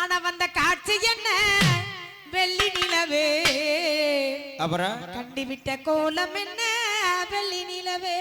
ஆனா வந்த காட்சி என்ன? வெள்ளி நிலவே. அப்புறம்? கண்டிவிட்ட கோலம் என்ன? வெள்ளி நிலவே.